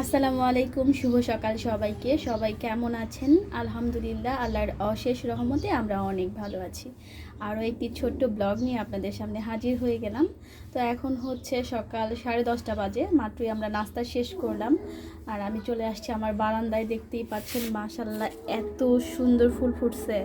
আসসালামু আলাইকুম, শুভ সকাল সবাইকে। সবাই কেমন আছেন? আলহামদুলিল্লাহ, আল্লাহর অশেষ রহমতে আমরা অনেক ভালো আছি। আরও একটি ছোট্ট ব্লগ নিয়ে আপনাদের সামনে হাজির হয়ে গেলাম। তো এখন হচ্ছে সকাল সাড়ে দশটা বাজে, মাত্রই আমরা নাস্তা শেষ করলাম। আর আমি চলে আসছি আমার বারান্দায়, দেখতেই পাচ্ছেন মাশাল্লাহ এত সুন্দর ফুল ফুটছে।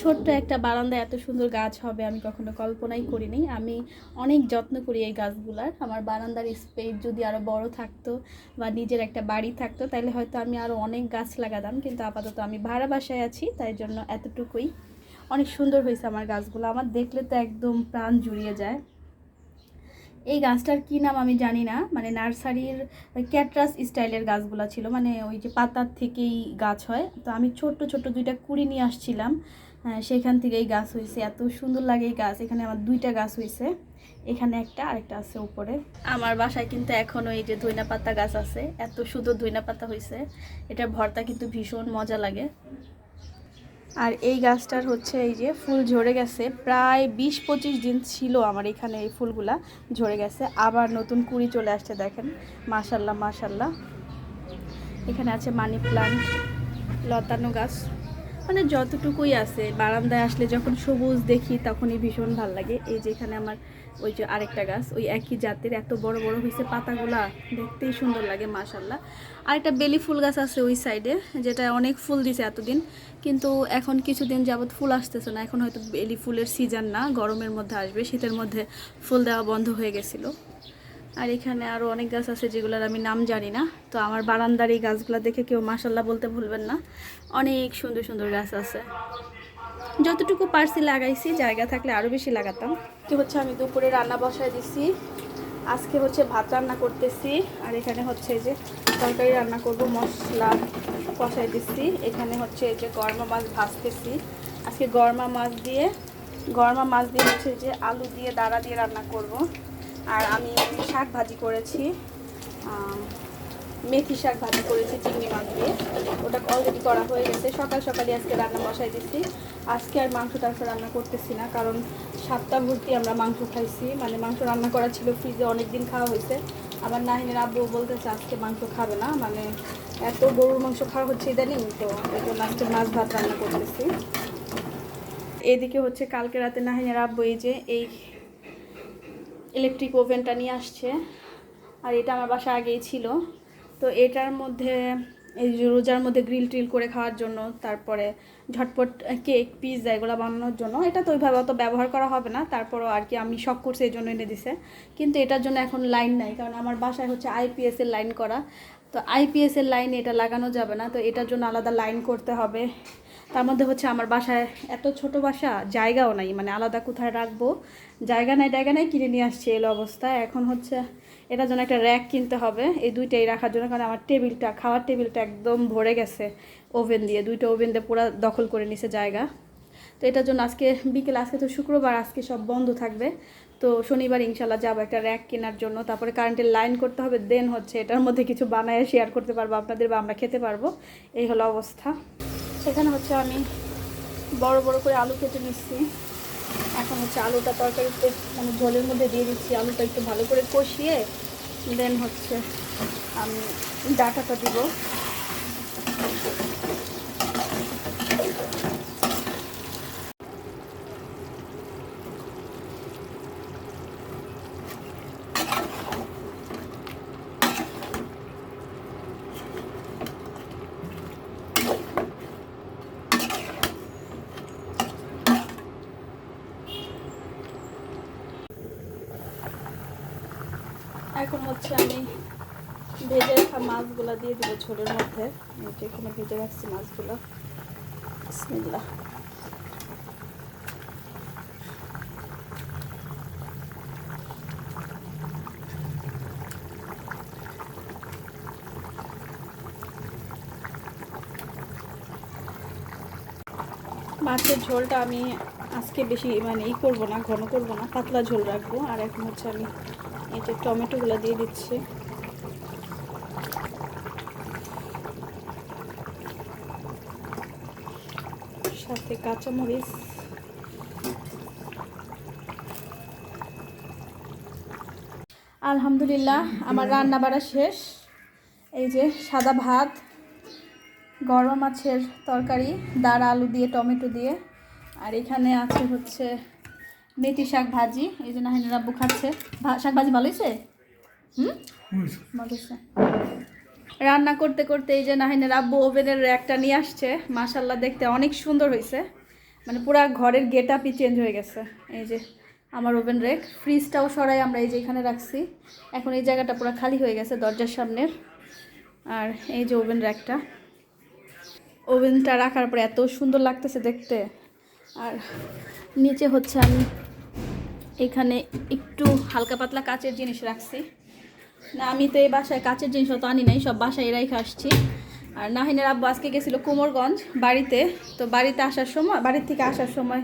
ছোট্ট একটা বারান্দায় এত সুন্দর গাছ হবে আমি কখনো কল্পনাই করিনি। আমি অনেক যত্ন করি এই গাছগুলার। আমার বারান্দার স্পেস যদি আরও বড় থাকতো বা নিজের একটা বাড়ি থাকতো তাহলে হয়তো আমি আরও অনেক গাছ লাগাতাম, কিন্তু আপাতত আমি ভাড়া বাসায় আছি, তাই জন্য এতটুকুই। অনেক সুন্দর হয়েছে আমার গাছগুলো, আমার দেখলে তো একদম প্রাণ জুড়িয়ে যায়। এই গাছটার কি নাম আমি জানি না মানে নার্সারির ক্যাটরাস স্টাইলের গাছগুলো ছিল মানে ওই যে পাতার থেকেই গাছ হয়। তো আমি ছোট্ট ছোট্ট দুইটা কুড়ি নিয়ে আসছিলাম আহ, সেখান এই গাছ হয়েছে এত সুন্দর লাগে এই গাছ। এখানে আমার দুইটা গাছ হয়েছে এখানে একটা আরেকটা আছে উপরে। আমার বাসায় কিন্তু এখনও এই যে ধইনা পাতা গাছ আছে এত সুন্দর ধইনা পাতা হয়েছে এটার ভর্তা কিন্তু ভীষণ মজা লাগে। আর এই গাছটার হচ্ছে এই যে ফুল ঝরে গেছে। প্রায় বিশ পঁচিশ দিন ছিল আমার এখানে এই ফুলগুলা ঝরে গেছে। আবার নতুন কুড়ি চলে আসছে দেখেন। মাশাল্লাহ মাশাল্লাহ। এখানে আছে মানি প্লান্ট লতানো গাছ। মানে যতটুকুই আছে, বারান্দায় আসলে যখন সবুজ দেখি তখনই ভীষণ ভালো লাগে। এই যে এখানে আমার ওই যে আরেকটা গাছ, ওই একই জাতের এত বড় বড় হয়েছে পাতাগুলা, দেখতেই সুন্দর লাগে মাশাল্লাহ আর একটা বেলি ফুল গাছ আছে ওই সাইডে যেটা অনেক ফুল দিছে এতদিন, কিন্তু এখন কিছুদিন যাবৎ ফুল আসতেছে না। এখন হয়তো বেলি ফুলের সিজন না, গরমের মধ্যে আসবে, শীতের মধ্যে ফুল দেওয়া বন্ধ হয়ে গেছিল। আর এখানে আরও অনেক গাছ আছে যেগুলোর আমি নাম জানি না। তো আমার বারান্দার এই গাছগুলো দেখে কেউ মাসাল্লাহ বলতে ভুলবেন না। অনেক সুন্দর সুন্দর গাছ আছে। যতটুকু পারছি লাগাইছি, জায়গা থাকলে আরও বেশি লাগাতাম। কি হচ্ছে আমি দুপুরে রান্না বসায় দিছি। আজকে হচ্ছে ভাত রান্না করতেছি। আর এখানে হচ্ছে যে তরকারি রান্না করব, মশলা কষাই দিচ্ছি এখানে হচ্ছে যে গরমা মাছ ভাজতেছি। আজকে গরমা মাছ দিয়ে, গরমা মাছ দিয়ে হচ্ছে যে আলু দিয়ে দাঁড়া দিয়ে রান্না করব। আর আমি শাক ভাজি করেছি মেথি শাক ভাজি করেছি, চিংড়ি মাছ দিয়ে। ওটা অলরেডি করা হয়ে গেছে। সকাল সকালে আজকে রান্না বসাই দিচ্ছি আজকে আর মাংস টাংস রান্না করতেছি না, কারণ সাতটা ভর্তি আমরা মাংস খাইছি। মানে মাংস রান্না করা ছিল ফ্রিজে অনেক দিন খাওয়া হয়েছে। আমার নাহিনের আব্বু বলতেছে আজকে মাংস খাবে না। মানে এত গরুর মাংস খাওয়া হচ্ছে ইদানিং, তো এই জন্য আজকে মাছ ভাত রান্না করতেছি। এদিকে হচ্ছে কালকে রাতে নাহিনের আব্বু এই যে, এই ইলেকট্রিক ওভেনটা নিয়ে আসছে। আর এটা আমার বাসা আগেই ছিল। তো এটার মধ্যে, এই রোজার মধ্যে গ্রিল ট্রিল করে খাওয়ার জন্য, তারপরে ঝটপট কেক পিৎজা এগুলো বানানোর জন্য, এটা তো ওইভাবে অত ব্যবহার করা হবে না। তারপরও আর কি আমি শখ করছি এই জন্য এনে দিছে। কিন্তু এটার জন্য এখন লাইন নাই, কারণ আমার বাসায় হচ্ছে আইপিএস এর লাইন করা। তো আইপিএস এর লাইনে এটা লাগানো যাবে না, তো এটার জন্য আলাদা লাইন করতে হবে। তার মধ্যে হচ্ছে আমার বাসায় এত ছোট বাসা, জায়গাও নাই মানে আলাদা কোথায় রাখব? জায়গা নাই জায়গা নাই, কিনে নিয়ে আসছে এলো অবস্থায় এখন হচ্ছে এটার জন্য একটা র্যাক কিনতে হবে, এই দুইটাই রাখার জন্য, কারণ আমার টেবিলটা, খাওয়ার টেবিলটা একদম ভরে গেছে ওভেন দিয়ে, দুইটা ওভেন দিয়ে পুরো দখল করে নিছে জায়গা। তো এটার জন্য আজকে বিকেল, আজকে তো শুক্রবার, আজকে সব বন্ধ থাকবে। তো শনিবার ইনশাল্লাহ যাব একটা র্যাক কেনার জন্য, তারপরে কারেন্টের লাইন করতে হবে, দেন হচ্ছে এটার মধ্যে কিছু বানায় শেয়ার করতে পারব আপনাদের বা আমরা খেতে পারব, এই হলো অবস্থা। এখানে হচ্ছে আমি বড় বড় করে আলু কেটে নিচ্ছি। এখন হচ্ছে আলুটা তরকারিতে মানে ঝোলের মধ্যে দিয়ে দিচ্ছি। আলুটা একটু ভালো করে কষিয়ে দেন হচ্ছে আমি ডাটাটা দিব। এখন হচ্ছে, আমি ভেজে রাখা মাছগুলো দিয়ে দিব ঝোলের মধ্যে। এখানে ভেজে রাখছি মাছগুলো। বিসমিল্লা মাছের ঝোলটা আমি আজকে বেশি মানে ই করব না, ঘন করব না, পাতলা ঝোল রাখব। আর এখন হচ্ছে আমি এই যে টমেটোগুলো দিয়ে দিচ্ছি। সাথে কাঁচামরিচ। আলহামদুলিল্লাহ, আমার রান্না বাড়া শেষ। এই যে সাদা ভাত, গরম মাছের তরকারি, দাঁড়া আলু দিয়ে, টমেটো দিয়ে। আর এখানে আছে হচ্ছে মেথি শাক ভাজি এই যে নাহিনের আব্বু খাচ্ছে। শাক ভাজি ভালো হয়েছে? হুম? ভালো রান্না করতে করতে এই যে নাহিনের আব্বু ওভেনের একটা নিয়ে আসছে মাসাল্লাহ দেখতে অনেক সুন্দর হয়েছে। মানে পুরা ঘরের গেট আপই চেঞ্জ হয়ে গেছে। এই যে আমার ওভেন রেক ফ্রিজটাও সরাই আমরা এই যে এখানে রাখছি। এখন এই জায়গাটা পুরো খালি হয়ে গেছে দরজার সামনের আর এই যে ওভেন র্যাকটা। ওভেনটা রাখার পরে এত সুন্দর লাগতেছে দেখতে। আর নিচে হচ্ছে আমি এখানে একটু হালকা পাতলা কাচের জিনিস রাখছি। না, আমি তো এই বাসায় কাচের জিনিস তো আনি নাই, সব বাসায় রেখে আসছি। আর নাহিনের আব্বু আজকে গেছিল কুমোরগঞ্জ বাড়িতে। তো বাড়িতে আসার সময়, বাড়ির থেকে আসার সময়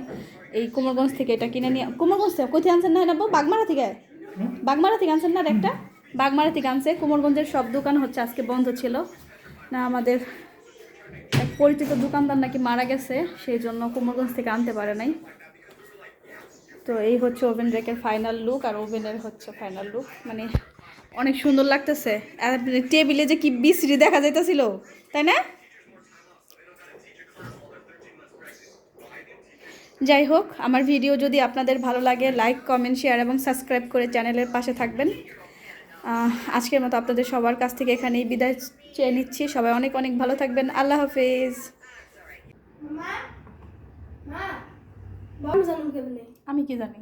এই কুমোরগঞ্জ থেকে এটা কিনে নিয়ে কুমোরগঞ্জ থেকে কোথায় আনছেন নাহিন আব্বু? বাগমারা থেকে? বাগমারা থেকে আনছেন না একটা বাগমারা থেকে আনছে। কুমোরগঞ্জের সব দোকান হচ্ছে আজকে বন্ধ ছিল। না, আমাদের এক পরিচিত দোকানদার নাকি মারা গেছে, সেই জন্য কুমোরগঞ্জ থেকে আনতে পারে নাই। তো এই হচ্ছে ওভেন রেকের ফাইনাল লুক আর ওভেনের হচ্ছে ফাইনাল লুক মানে অনেক সুন্দর লাগতেছে। আর টেবিলে যে কি বিশ্রি দেখা যাইতেছিল, তাই না? যাই হোক, আমার ভিডিও যদি আপনাদের ভালো লাগে লাইক কমেন্ট শেয়ার এবং সাবস্ক্রাইব করে চ্যানেলের পাশে থাকবেন। আজকের মতো আপনাদের সবার কাছ থেকে এখানেই বিদায় চেয়ে নিচ্ছি। সবাই অনেক অনেক ভালো থাকবেন। আল্লাহ হাফেজ। আমি কি জানি?